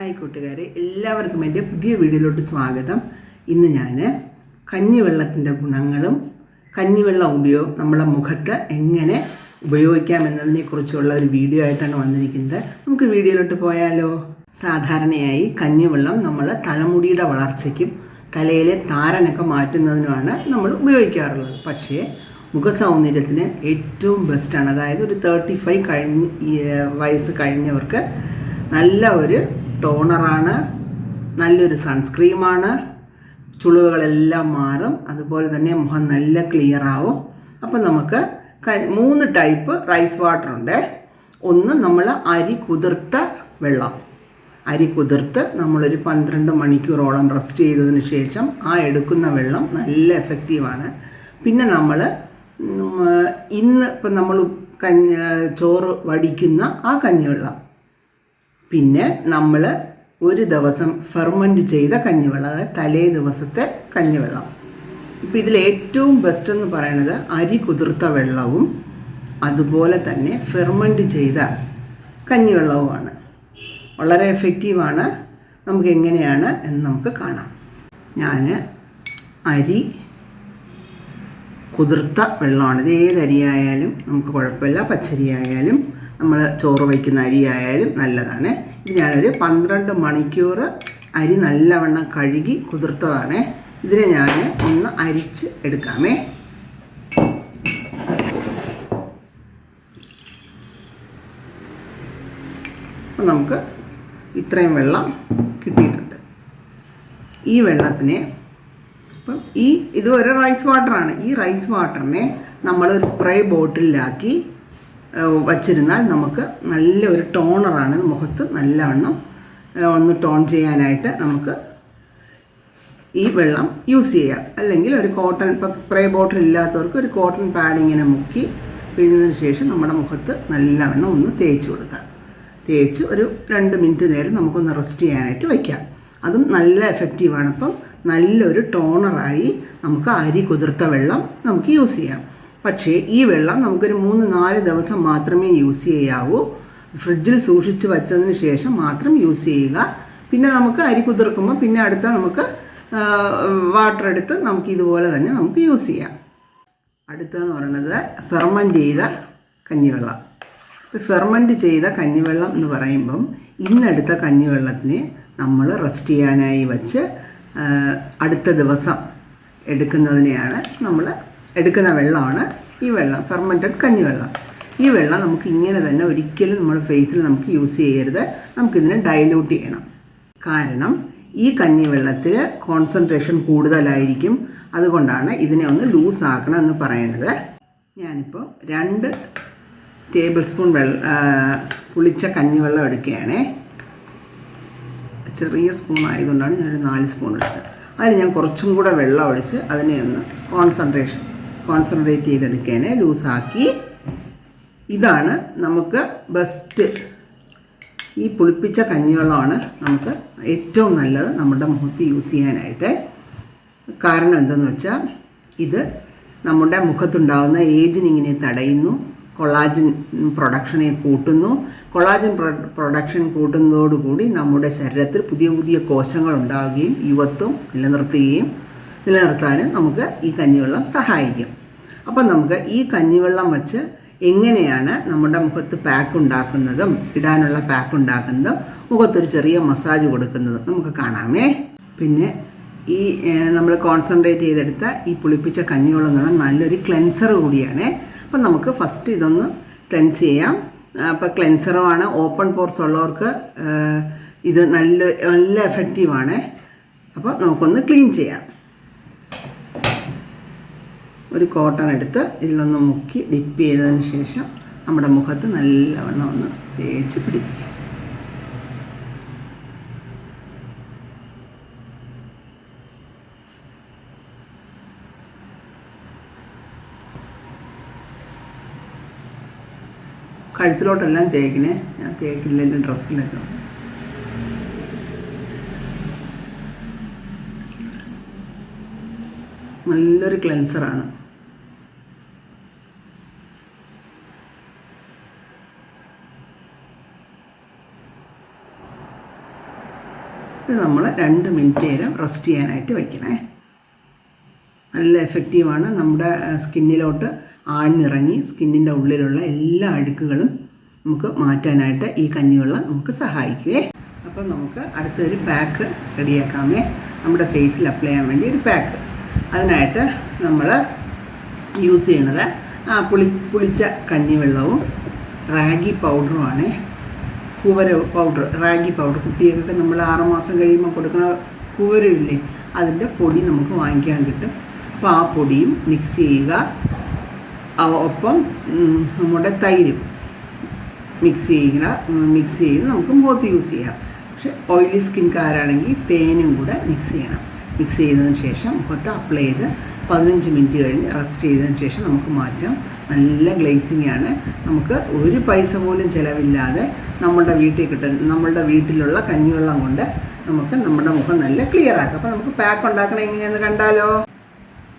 Hi കൂട്ടുകാരെ എല്ലാവർക്കും എന്റെ പുതിയ വീഡിയോയിലോട്ട് സ്വാഗതം. ഇന്ന് ഞാൻ കഞ്ഞിവെള്ളത്തിന്റെ ഗുണങ്ങളും കഞ്ഞിവെള്ളം ഉപയോഗം നമ്മളെ മുഖത്ത് എങ്ങനെ ഉപയോഗിക്കാം എന്നതിനെക്കുറിച്ചുള്ള ഒരു വീഡിയോ ആയിട്ടാണ് വന്നിരിക്കുന്നത്. നമുക്ക് വീഡിയോയിലോട്ട് പോയാലോ? സാധാരണയായി കഞ്ഞിവെള്ളം നമ്മൾ തലമുടിയുടെ വളർച്ചയ്ക്കും തലയിലെ താരനൊക്കെ മാറ്റുന്നതിനുമാണ് നമ്മൾ ഉപയോഗിക്കാറുള്ളത്. പക്ഷേ മുഖസൗന്ദര്യത്തിന് ഏറ്റവും ബെസ്റ്റാണ് അതായത് ഒരു തേർട്ടി ഫൈവ് കഴിഞ്ഞ് വയസ്സ് കഴിഞ്ഞവർക്ക് നല്ല ഒരു ടോണറാണ്. നല്ലൊരു സൺസ്ക്രീമാണ്. ചുളിവുകളെല്ലാം മാറും. അതുപോലെ തന്നെ മുഖം നല്ല ക്ലിയർ ആവും. അപ്പം നമുക്ക് മൂന്ന് ടൈപ്പ് റൈസ് വാട്ടർ ഉണ്ട് ഒന്ന് നമ്മൾ അരി കുതിർത്ത വെള്ളം. അരി കുതിർത്ത് നമ്മളൊരു പന്ത്രണ്ട് മണിക്കൂറോളം റെസ്റ്റ് ചെയ്തതിന് ശേഷം ആ എടുക്കുന്ന വെള്ളം നല്ല എഫക്റ്റീവാണ് പിന്നെ നമ്മൾ ഇന്ന് ഇപ്പം നമ്മൾ കഞ്ഞ ചോറ് വടിക്കുന്ന ആ കഞ്ഞിവെള്ളം. പിന്നെ നമ്മൾ ഒരു ദിവസം ഫെർമെന്റ് ചെയ്ത കഞ്ഞിവെള്ളം അതായത് തലേ ദിവസത്തെ കഞ്ഞിവെള്ളം. ഇപ്പം ഇതിൽ ഏറ്റവും ബെസ്റ്റ് എന്ന് പറയുന്നത് അരി കുതിർത്ത വെള്ളവും അതുപോലെ തന്നെ ഫെർമെന്റ് ചെയ്ത കഞ്ഞിവെള്ളവുമാണ്. വളരെ എഫക്റ്റീവാണ് നമുക്ക് എങ്ങനെയാണ് എന്ന് നമുക്ക് കാണാം. ഞാൻ അരി കുതിർത്ത വെള്ളമാണ്. ഇത് ഏത് അരിയായാലും നമുക്ക് കുഴപ്പമില്ല. പച്ചരി ആയാലും നമ്മൾ ചോറ് വയ്ക്കുന്ന അരിയായാലും നല്ലതാണ്. ഇത് ഞാനൊരു പന്ത്രണ്ട് മണിക്കൂർ അരി നല്ലവണ്ണം കഴുകി കുതിർത്തതാണ്. ഇതിനെ ഞാൻ ഒന്ന് അരിച്ച് എടുക്കാമേ. നമുക്ക് ഇത്രയും വെള്ളം കിട്ടിയിട്ടുണ്ട്. ഈ വെള്ളത്തിനെ അപ്പം ഈ ഇത് ഒരു റൈസ് വാട്ടറാണ് ഈ റൈസ് വാട്ടറിനെ നമ്മളൊരു സ്പ്രേ ബോട്ടിലാക്കി വച്ചിരുന്നാൽ നമുക്ക് നല്ല ഒരു ടോണറാണ് മുഖത്ത് നല്ലവണ്ണം ഒന്ന് ടോൺ ചെയ്യാനായിട്ട് നമുക്ക് ഈ വെള്ളം യൂസ് ചെയ്യാം. അല്ലെങ്കിൽ ഒരു കോട്ടൺ ഇപ്പം സ്പ്രേ ബോട്ടിൽ ഇല്ലാത്തവർക്ക് ഒരു കോട്ടൺ പാഡ് ഇങ്ങനെ മുക്കി പിഴിഞ്ഞതിന് ശേഷം നമ്മുടെ മുഖത്ത് നല്ലവണ്ണം ഒന്ന് തേച്ച് കൊടുക്കാം. തേച്ച് ഒരു രണ്ട് മിനിറ്റ് നേരം നമുക്കൊന്ന് റെസ്റ്റ് ചെയ്യാനായിട്ട് വയ്ക്കാം. അതും നല്ല എഫക്റ്റീവാണ് അപ്പം നല്ലൊരു ടോണറായി നമുക്ക് അരി കുതിർത്ത വെള്ളം നമുക്ക് യൂസ് ചെയ്യാം. പക്ഷേ ഈ വെള്ളം നമുക്കൊരു മൂന്ന് നാല് ദിവസം മാത്രമേ യൂസ് ചെയ്യാവൂ. ഫ്രിഡ്ജിൽ സൂക്ഷിച്ച് വച്ചതിന് ശേഷം മാത്രം യൂസ് ചെയ്യുക. പിന്നെ നമുക്ക് അരി കുതിർക്കുമ്പോൾ പിന്നെ അടുത്ത നമുക്ക് വാട്ടർ എടുത്ത് നമുക്ക് ഇതുപോലെ തന്നെ നമുക്ക് യൂസ് ചെയ്യാം. അടുത്തതെന്ന് പറയുന്നത് ഫെർമെന്റ് ചെയ്ത കഞ്ഞിവെള്ളം. ഫെർമെന്റ് ചെയ്ത കഞ്ഞിവെള്ളം എന്ന് പറയുമ്പം ഇന്നെടുത്ത കഞ്ഞിവെള്ളത്തിനെ നമ്മൾ റെസ്റ്റ് ചെയ്യാനായി വച്ച് അടുത്ത ദിവസം എടുക്കുന്നതിനെയാണ് നമ്മൾ എടുക്കുന്ന വെള്ളമാണ് ഈ വെള്ളം ഫെർമെന്റഡ് കഞ്ഞിവെള്ളം. ഈ വെള്ളം നമുക്ക് ഇങ്ങനെ തന്നെ ഒരിക്കലും നമ്മൾ ഫേസിൽ നമുക്ക് യൂസ് ചെയ്യരുത്. നമുക്കിതിനെ ഡൈലൂട്ട് ചെയ്യണം. കാരണം ഈ കഞ്ഞിവെള്ളത്തിൽ കോൺസെൻട്രേഷൻ കൂടുതലായിരിക്കും. അതുകൊണ്ടാണ് ഇതിനെ ഒന്ന് ലൂസ് ആക്കണം എന്ന് പറയുന്നത് ഞാനിപ്പോൾ രണ്ട് ടേബിൾ സ്പൂൺ വെള്ള പുളിച്ച കഞ്ഞിവെള്ളം എടുക്കുകയാണേ. ചെറിയ സ്പൂൺ ആയതുകൊണ്ടാണ് ഞാനൊരു നാല് സ്പൂൺ എടുത്തത്. അതിന് ഞാൻ കുറച്ചും കൂടെ വെള്ളം ഒഴിച്ച് അതിനെ ഒന്ന് കോൺസെൻട്രേഷൻ കോൺസെൻട്രേറ്റ് ചെയ്തെടുക്കേനെ ലൂസാക്കി. ഇതാണ് നമുക്ക് ബെസ്റ്റ് ഈ പുളിപ്പിച്ച കഞ്ഞിവെള്ളമാണ് നമുക്ക് ഏറ്റവും നല്ലത് നമ്മുടെ മുഖത്ത് യൂസ് ചെയ്യാനായിട്ട്. കാരണം എന്തെന്ന് വെച്ചാൽ ഇത് നമ്മുടെ മുഖത്തുണ്ടാകുന്ന ഏജിനിങ്ങിനെ തടയുന്നു കൊളാജൻ പ്രൊഡക്ഷനെ കൂട്ടുന്നു. കൊളാജൻ പ്രൊഡക്ഷൻ കൂട്ടുന്നതോടുകൂടി നമ്മുടെ ശരീരത്തിൽ പുതിയ പുതിയ കോശങ്ങൾ ഉണ്ടാവുകയും യുവത്വം നിലനിർത്തുകയും നിലനിർത്താനും നമുക്ക് ഈ കഞ്ഞിവെള്ളം സഹായിക്കും. അപ്പം നമുക്ക് ഈ കഞ്ഞിവെള്ളം വച്ച് എങ്ങനെയാണ് നമ്മുടെ മുഖത്ത് പാക്ക് ഉണ്ടാക്കുന്നതും ഇടാനുള്ള പാക്ക് ഉണ്ടാക്കുന്നതും മുഖത്തൊരു ചെറിയ മസാജ് കൊടുക്കുന്നതും നമുക്ക് കാണാമേ. പിന്നെ ഈ നമ്മൾ കോൺസെൻട്രേറ്റ് ചെയ്തെടുത്ത ഈ പുളിപ്പിച്ച കഞ്ഞിവെള്ളം എന്ന് പറഞ്ഞാൽ നല്ലൊരു ക്ലെൻസർ കൂടിയാണ്. അപ്പം നമുക്ക് ഫസ്റ്റ് ഇതൊന്ന് ക്ലെൻസ് ചെയ്യാം. അപ്പോൾ ക്ലെൻസറുമാണ് ഓപ്പൺ പോർസ് ഉള്ളവർക്ക് ഇത് നല്ല നല്ല എഫക്റ്റീവാണ് അപ്പോൾ നമുക്കൊന്ന് ക്ലീൻ ചെയ്യാം. ഒരു കോട്ടൺ എടുത്ത് ഇതിലൊന്ന് മുക്കി ഡിപ്പ് ചെയ്തതിന് ശേഷം നമ്മുടെ മുഖത്ത് നല്ലവണ്ണം ഒന്ന് തേച്ച് പിടിപ്പിക്കാം. കഴുത്തിലോട്ടെല്ലാം തേക്കിനെ ഞാൻ തേക്കില്ല എന്റെ ഡ്രസ്സിലൊക്കെ. നല്ലൊരു ക്ലെൻസറാണ്. ഇത് നമ്മൾ രണ്ട് മിനിറ്റ് നേരം റെസ്റ്റ് ചെയ്യാനായിട്ട് വയ്ക്കണേ നല്ല എഫക്റ്റീവാണ് നമ്മുടെ സ്കിന്നിലോട്ട് ആഴ്ന്നിറങ്ങി സ്കിന്നിന്റെ ഉള്ളിലുള്ള എല്ലാ അഴുക്കുകളും നമുക്ക് മാറ്റാനായിട്ട് ഈ കഞ്ഞിവെള്ളം നമുക്ക് സഹായിക്കുവേ അപ്പം നമുക്ക് അടുത്തൊരു പാക്ക് റെഡിയാക്കാമേ. നമ്മുടെ ഫേസിൽ അപ്ലൈ ചെയ്യാൻ വേണ്ടി ഒരു പാക്ക് അതിനായിട്ട് നമ്മൾ യൂസ് ചെയ്യണത് പുളി പുളിച്ച കഞ്ഞിവെള്ളവും റാഗി പൗഡറുമാണ് കൂവര പൗഡർ റാഗി പൗഡർ കുട്ടികൾക്കൊക്കെ നമ്മൾ ആറുമാസം കഴിയുമ്പോൾ കൊടുക്കുന്ന കൂവരമില്ലേ അതിന്റെ പൊടി നമുക്ക് വാങ്ങിക്കാൻ കിട്ടും. അപ്പോൾ ആ പൊടിയും മിക്സ് ചെയ്യുക. ഒപ്പം നമ്മുടെ തൈരും മിക്സ് ചെയ്യുക. മിക്സ് ചെയ്ത് നമുക്ക് മുഖത്ത് യൂസ് ചെയ്യാം. പക്ഷെ ഓയിലി സ്കിൻകാരാണെങ്കിൽ തേനും കൂടെ മിക്സ് ചെയ്യണം. മിക്സ് ചെയ്തതിന് ശേഷം മുഖത്ത് അപ്ലൈ ചെയ്ത് പതിനഞ്ച് മിനിറ്റ് കഴിഞ്ഞ് റെസ്റ്റ് ചെയ്തതിന് ശേഷം നമുക്ക് മാറ്റാം. നല്ല ഗ്ലേസിങ് ആണ്. നമുക്ക് ഒരു പൈസ പോലും ചിലവില്ലാതെ നമ്മളുടെ വീട്ടിൽ കിട്ടുന്ന നമ്മളുടെ വീട്ടിലുള്ള കഞ്ഞിവെള്ളം കൊണ്ട് നമുക്ക് നമ്മുടെ മുഖം നല്ല ക്ലിയർ ആക്കാം. അപ്പോൾ നമുക്ക് പാക്ക് ഉണ്ടാക്കണം എങ്ങനെയെന്ന് കണ്ടാലോ?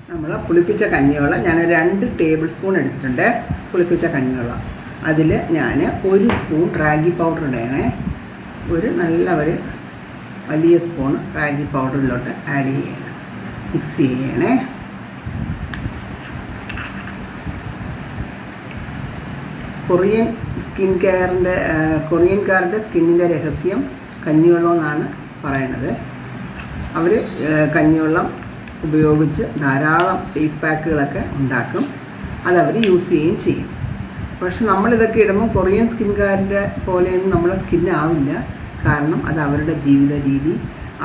നമ്മൾ പുളിപ്പിച്ച കഞ്ഞിവെള്ളം ഞാൻ രണ്ട് ടേബിൾ സ്പൂൺ എടുത്തിട്ടുണ്ട്. പുളിപ്പിച്ച കഞ്ഞിവെള്ളം. അതിൽ ഞാൻ ഒരു സ്പൂൺ റാഗി പൗഡർ ഇടണേ. ഒരു നല്ല ഒരു വലിയ സ്പൂൺ റാഗി പൗഡറിലോട്ട് ആഡ് ചെയ്യണം. മിക്സ് ചെയ്യണേ. കൊറിയൻ സ്കിൻ കെയറിന്റെ കൊറിയൻകാരുടെ സ്കിന്നിന്റെ രഹസ്യം കഞ്ഞിവെള്ളം എന്നാണ് പറയണത് അവർ കഞ്ഞിവെള്ളം ഉപയോഗിച്ച് ധാരാളം ഫേസ് പാക്കുകളൊക്കെ ഉണ്ടാക്കും. അതവർ യൂസ് ചെയ്യുകയും ചെയ്യും. പക്ഷെ നമ്മളിതൊക്കെ ഇടുമ്പോൾ കൊറിയൻ സ്കിൻകാരുടെ പോലെയൊന്നും നമ്മളെ സ്കിന്നാവില്ല കാരണം അത് അവരുടെ ജീവിത രീതി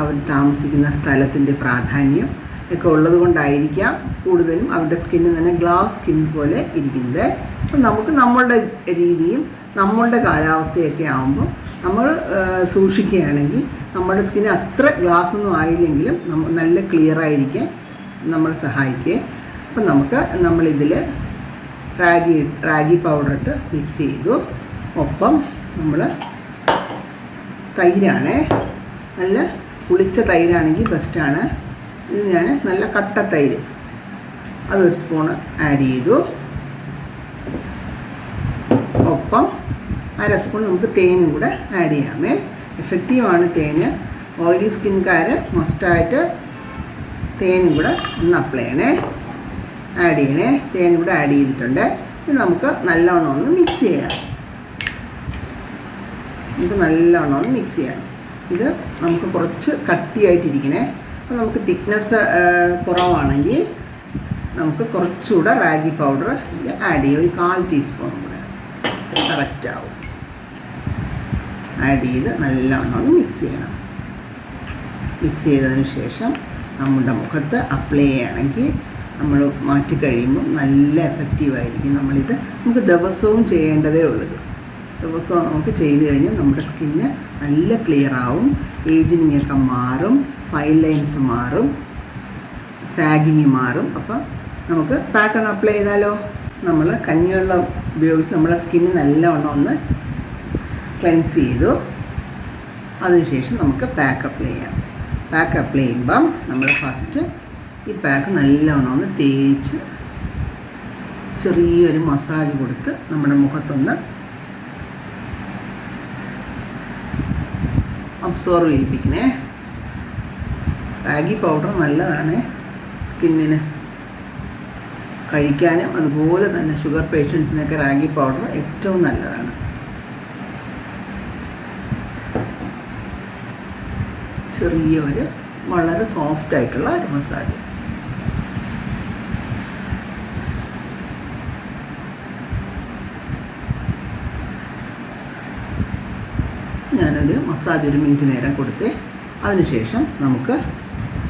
അവർ താമസിക്കുന്ന സ്ഥലത്തിന്റെ പ്രാധാന്യം ഒക്കെ ഉള്ളത് കൊണ്ടായിരിക്കാം കൂടുതലും അവരുടെ സ്കിന്ന് തന്നെ ഗ്ലാസ് സ്കിൻ പോലെ ഇരിക്കുന്നത്. അപ്പം നമുക്ക് നമ്മളുടെ രീതിയും നമ്മളുടെ കാലാവസ്ഥയൊക്കെ ആകുമ്പോൾ നമ്മൾ സൂക്ഷിക്കുകയാണെങ്കിൽ നമ്മുടെ സ്കിന്ന് അത്ര ഗ്ലാസ് ഒന്നും ആയില്ലെങ്കിലും നമ്മൾ നല്ല ക്ലിയർ ആയിരിക്കാൻ നമ്മൾ സഹായിക്കുക അപ്പം നമുക്ക് നമ്മളിതിൽ റാഗി റാഗി പൗഡർ ഇട്ട് മിക്സ് ചെയ്തു. ഒപ്പം നമ്മൾ തൈരാണ്. നല്ല പുളിച്ച തൈരാണെങ്കിൽ ബെസ്റ്റാണ് ഇത് ഞാൻ നല്ല കട്ട തൈര്. അതൊരു സ്പൂണ് ആഡ് ചെയ്തു. ഒപ്പം അര സ്പൂൺ നമുക്ക് തേനും കൂടെ ആഡ് ചെയ്യാമേ. എഫക്റ്റീവാണ് തേന്. ഓയിലി സ്കിൻകാർ മസ്റ്റായിട്ട് തേനും കൂടെ ഒന്ന് അപ്ലൈ ചെയ്യണേ. ആഡ് ചെയ്യണേ. തേനും കൂടെ ആഡ് ചെയ്തിട്ടുണ്ട്. ഇത് നമുക്ക് നല്ലോണം ഒന്ന് മിക്സ് ചെയ്യാം. നമുക്ക് നല്ലോണം ഒന്ന് മിക്സ് ചെയ്യാം. ഇത് നമുക്ക് കുറച്ച് കട്ടിയായിട്ടിരിക്കണേ. അപ്പോൾ നമുക്ക് തിക്നെസ് കുറവാണെങ്കിൽ നമുക്ക് കുറച്ചുകൂടെ റാഗി പൗഡർ ആഡ് ചെയ്യും. ഒരു കാൽ ടീസ്പൂൺ കൂടെ. കറക്റ്റ് ആവും. ആഡ് ചെയ്ത് നല്ലവണ്ണം ഒന്ന് മിക്സ് ചെയ്യണം. മിക്സ് ചെയ്തതിന് ശേഷം നമ്മുടെ മുഖത്ത് അപ്ലൈ ചെയ്യുകയാണെങ്കിൽ നമ്മൾ മാറ്റി കഴിയുമ്പോൾ നല്ല എഫക്റ്റീവായിരിക്കും നമ്മളിത്. നമുക്ക് ദിവസവും ചെയ്യേണ്ടതേ ഉള്ളൂ. ദിവസവും നമുക്ക് ചെയ്ത് കഴിഞ്ഞാൽ നമ്മുടെ സ്കിന്ന് നല്ല ക്ലിയർ ആവും. ഏജിനിങ്ങൊക്കെ മാറും. ഫൈൻ ലൈൻസ് മാറും സാഗിങ് മാറും. അപ്പം നമുക്ക് പാക്ക് ഒന്ന് അപ്ലൈ ചെയ്താലോ? നമ്മൾ കഞ്ഞിവെള്ളം ഉപയോഗിച്ച് നമ്മുടെ സ്കിന്ന് നല്ലവണ്ണം ഒന്ന് ക്ലെൻസ് ചെയ്തു. അതിനുശേഷം നമുക്ക് പാക്ക് അപ്ലൈ ചെയ്യാം. പാക്ക് അപ്ലൈ ചെയ്യുമ്പം നമ്മൾ ഫസ്റ്റ് ഈ പാക്ക് നല്ലവണ്ണം ഒന്ന് തേച്ച് ചെറിയൊരു മസാജ് കൊടുത്ത് നമ്മുടെ മുഖത്തൊന്ന് അബ്സോർവ് ചെയ്യിപ്പിക്കണേ. റാഗി പൗഡർ നല്ലതാണ് സ്കിന്നിന് കഴിക്കാനും അതുപോലെ തന്നെ ഷുഗർ പേഷ്യൻസിനൊക്കെ റാഗി പൗഡർ ഏറ്റവും നല്ലതാണ്. ചെറിയ ഒരു വളരെ സോഫ്റ്റ് ആയിട്ടുള്ള ഒരു മസാജ് ഞാനൊരു മസാജ് ഒരു മിനിറ്റ് നേരം കൊടുത്ത് അതിനുശേഷം നമുക്ക്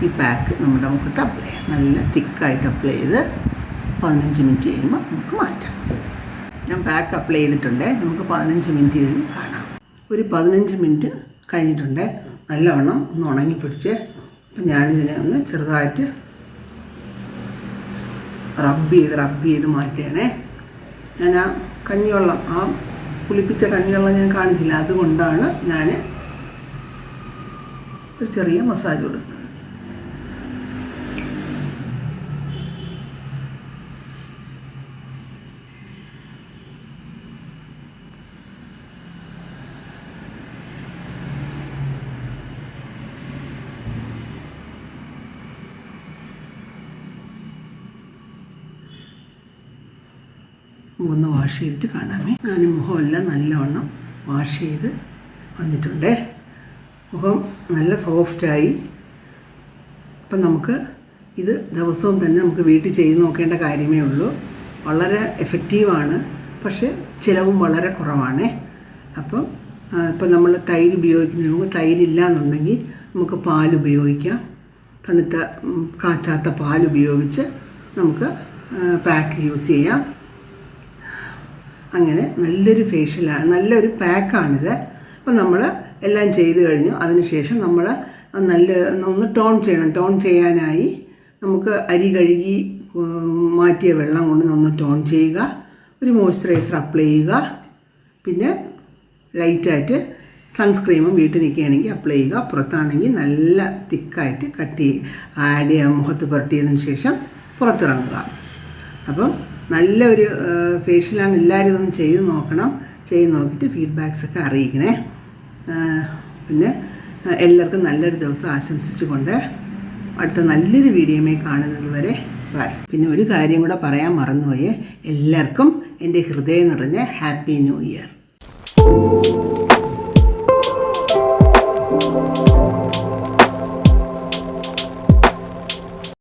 ഈ പാക്ക് നമ്മുടെ മുഖത്ത് അപ്ലൈ ചെയ്യാം. നല്ല തിക്കായിട്ട് അപ്ലൈ ചെയ്ത് പതിനഞ്ച് മിനിറ്റ് കഴിയുമ്പോൾ നമുക്ക് മാറ്റാം. ഞാൻ പാക്ക് അപ്ലൈ ചെയ്തിട്ടുണ്ട്. നമുക്ക് പതിനഞ്ച് മിനിറ്റ് കഴിഞ്ഞ് കാണാം. ഒരു പതിനഞ്ച് മിനിറ്റ് കഴിഞ്ഞിട്ടുണ്ട്. നല്ലവണ്ണം ഒന്ന് ഉണങ്ങി പിടിച്ച് അപ്പം ഞാനിതിനെ ഒന്ന് ചെറുതായിട്ട് റബ്ബ് ചെയ്ത് റബ്ബ് ചെയ്ത് മാറ്റുകയാണേ. ഞാൻ ആ കഞ്ഞിവെള്ളം ആ കുളിപ്പിച്ച കഞ്ഞിവെള്ളം ഞാൻ കാണിച്ചില്ല. അതുകൊണ്ടാണ് ഞാൻ ഒരു ചെറിയ മസാജ് കൊടുക്കുന്നത്. നമുക്കൊന്ന് വാഷ് ചെയ്തിട്ട് കാണാമേ. ഞാൻ മുഖമെല്ലാം നല്ലവണ്ണം വാഷ് ചെയ്ത് വന്നിട്ടുണ്ട്. മുഖം നല്ല സോഫ്റ്റായി അപ്പം നമുക്ക് ഇത് ദിവസവും തന്നെ നമുക്ക് വീട്ടിൽ ചെയ്ത് നോക്കേണ്ട കാര്യമേ ഉള്ളൂ. വളരെ എഫക്റ്റീവാണ് പക്ഷേ ചിലവും വളരെ കുറവാണ്. അപ്പം ഇപ്പം നമ്മൾ തൈര് ഉപയോഗിക്കുന്നതിന് മുമ്പ് തൈരില്ല എന്നുണ്ടെങ്കിൽ നമുക്ക് പാൽ ഉപയോഗിക്കാം. തണുത്ത കാച്ചാത്ത പാൽ ഉപയോഗിച്ച് നമുക്ക് പാക്ക് യൂസ് ചെയ്യാം. അങ്ങനെ നല്ലൊരു ഫേഷ്യലാണ് നല്ലൊരു പാക്കാണിത് അപ്പം നമ്മൾ എല്ലാം ചെയ്ത് കഴിഞ്ഞു. അതിനുശേഷം നമ്മൾ നല്ല ഒന്ന് ടോൺ ചെയ്യണം. ടോൺ ചെയ്യാനായി നമുക്ക് അരി കഴുകി മാറ്റിയ വെള്ളം കൊണ്ട് ഒന്ന് ടോൺ ചെയ്യുക. ഒരു മോയ്സ്ചറൈസർ അപ്ലൈ ചെയ്യുക. പിന്നെ ലൈറ്റായിട്ട് സൺസ്ക്രീമും വീട്ടിൽ നിൽക്കുകയാണെങ്കിൽ അപ്ലൈ ചെയ്യുക. പുറത്താണെങ്കിൽ നല്ല തിക്കായിട്ട് കട്ട് ആഡ് ചെയ്യുക മുഖത്ത് പുരട്ടിയതിന് ശേഷം പുറത്തിറങ്ങുക. അപ്പം നല്ലൊരു ഫേഷ്യലാണ് എല്ലാവരും ഇതൊന്ന് ചെയ്ത് നോക്കണം. ചെയ്ത് നോക്കിയിട്ട് ഫീഡ്ബാക്സ് ഒക്കെ അറിയിക്കണേ. പിന്നെ എല്ലാവർക്കും നല്ലൊരു ദിവസം ആശംസിച്ചുകൊണ്ട് അടുത്ത നല്ലൊരു വീഡിയോമായി കാണുന്നത് വരെ ബൈ. പിന്നെ ഒരു കാര്യം കൂടെ പറയാൻ മറന്നുപോയേ. എല്ലാവർക്കും എന്റെ ഹൃദയം നിറഞ്ഞ ഹാപ്പി ന്യൂ ഇയർ.